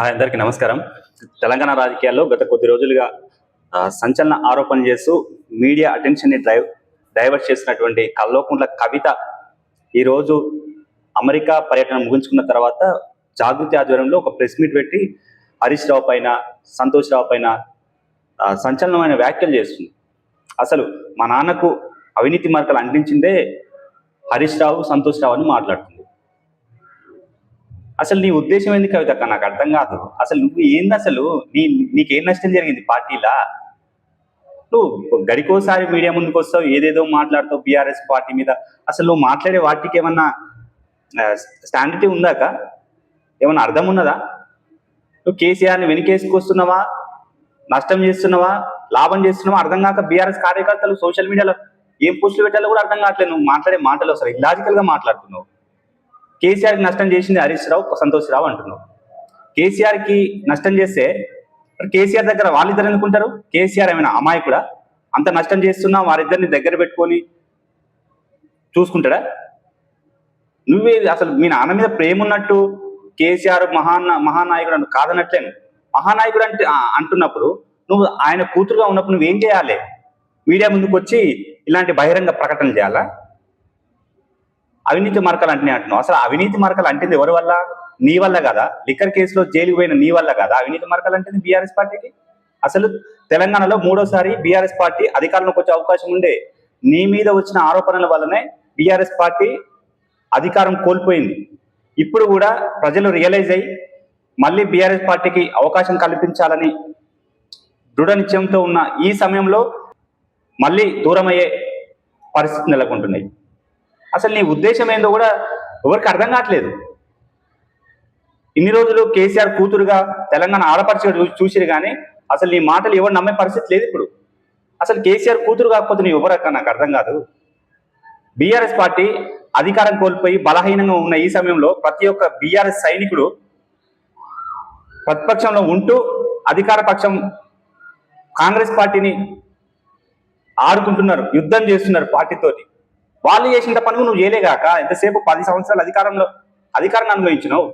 Hi అందరికీ నమస్కారం. తెలంగాణ రాజకీయాల్లో గత కొద్ది రోజులుగా సంచలన ఆరోపణలు చేస్తూ మీడియా అటెన్షన్ని డ్రైవ్ డైవర్ట్ చేసినటువంటి కల్లోకుంట్ల కవిత ఈరోజు అమెరికా పర్యటన ముగించుకున్న తర్వాత జాగృతి ఆధ్వర్యంలో ఒక ప్రెస్ మీట్ పెట్టి హరీష్ రావు పైన సంతోష్ రావు పైన సంచలనమైన వ్యాఖ్యలు చేస్తుంది. అసలు మా నాన్నకు అవినీతి మార్కలు అంటించిందే హరీష్ రావు సంతోష్ రావు అని మాట్లాడుతుంది. అసలు నీ ఉద్దేశం ఏంది కవిత అక్క? నాకు అర్థం కాదు. అసలు నువ్వు ఏంది అసలు? నీ నీకేం నష్టం జరిగింది పార్టీలా? నువ్వు గడికోసారి మీడియా ముందుకు వస్తావు ఏదేదో మాట్లాడుతావు బీఆర్ఎస్ పార్టీ మీద. అసలు నువ్వు మాట్లాడే వాటికి ఏమన్నా స్టాండర్టీ ఉందాక ఏమన్నా అర్థం ఉన్నదా? నువ్వు కేసీఆర్ని వెనుకేసుకొస్తున్నావా నష్టం చేస్తున్నావా? లాభం చేస్తున్నావా? అర్థం కాక బీఆర్ఎస్ కార్యకర్తలు సోషల్ మీడియాలో ఏం పోస్టులు పెట్టాలో కూడా అర్థం కావట్లేదు. నువ్వు మాట్లాడే మాటలు అసలు ఇలాజికల్గా మాట్లాడుతున్నావు. కేసీఆర్కి నష్టం చేసింది హరీష్ రావు సంతోష్ రావు అంటున్నావు. కేసీఆర్కి నష్టం చేస్తే కేసీఆర్ దగ్గర వాళ్ళిద్దరు ఎందుకుంటారు? కేసీఆర్ ఏమైనా అమాయకుడా? అంత నష్టం చేస్తున్నా వారిద్దరిని దగ్గర పెట్టుకొని చూసుకుంటాడా? నువ్వే అసలు మీ నాన్న మీద ప్రేమ ఉన్నట్టు కేసీఆర్ మహానా మహానాయకుడు అంటు కాదనట్లేను మహానాయకుడు అంటే అంటున్నప్పుడు నువ్వు ఆయన కూతురుగా ఉన్నప్పుడు నువ్వేం చేయాలి? మీడియా ముందుకు వచ్చి ఇలాంటి బహిరంగ ప్రకటన చేయాలా? అవినీతి మరకలు అంటే అంటున్నావు. అసలు అవినీతి మరకలు అంటుంది ఎవరి వల్ల? నీ వల్ల కదా? లిక్కర్ కేసులో జైలుకు పోయిన నీ వల్ల కదా? అవినీతి మరకలు అంటుంది బీఆర్ఎస్ పార్టీకి? అసలు తెలంగాణలో మూడోసారి బీఆర్ఎస్ పార్టీ అధికారంలోకి వచ్చే అవకాశం ఉండే నీ మీద వచ్చిన ఆరోపణల వల్లనే బీఆర్ఎస్ పార్టీ అధికారం కోల్పోయింది. ఇప్పుడు కూడా ప్రజలు రియలైజ్ అయ్యి మళ్ళీ బీఆర్ఎస్ పార్టీకి అవకాశం కల్పించాలని దృఢ నిశ్చయంతో ఉన్న ఈ సమయంలో మళ్ళీ దూరమయ్యే పరిస్థితి నెలకొంటున్నాయి. అసలు నీ ఉద్దేశం ఏందో కూడా ఎవరికి అర్థం కావట్లేదు. ఇన్ని రోజులు కేసీఆర్ కూతురుగా తెలంగాణ ఆడపరిచిగా చూసిరు కానీ అసలు నీ మాటలు ఎవరు నమ్మే పరిస్థితి లేదు ఇప్పుడు. అసలు కేసీఆర్ కూతురు కాకపోతే నీ ఎవరక్క నాకు అర్థం కాదు. బీఆర్ఎస్ పార్టీ అధికారం కోల్పోయి బలహీనంగా ఉన్న ఈ సమయంలో ప్రతి ఒక్క బీఆర్ఎస్ సైనికుడు ప్రతిపక్షంలో ఉంటూ అధికార పక్షం కాంగ్రెస్ పార్టీని ఆడుకుంటున్నారు యుద్ధం చేస్తున్నారు పార్టీతోటి వాళ్ళు చేసిన పనులు నువ్వు చేయలేగాక ఎంతసేపు పది సంవత్సరాలు అధికారంలో అధికారాన్ని అనుభవించినావు?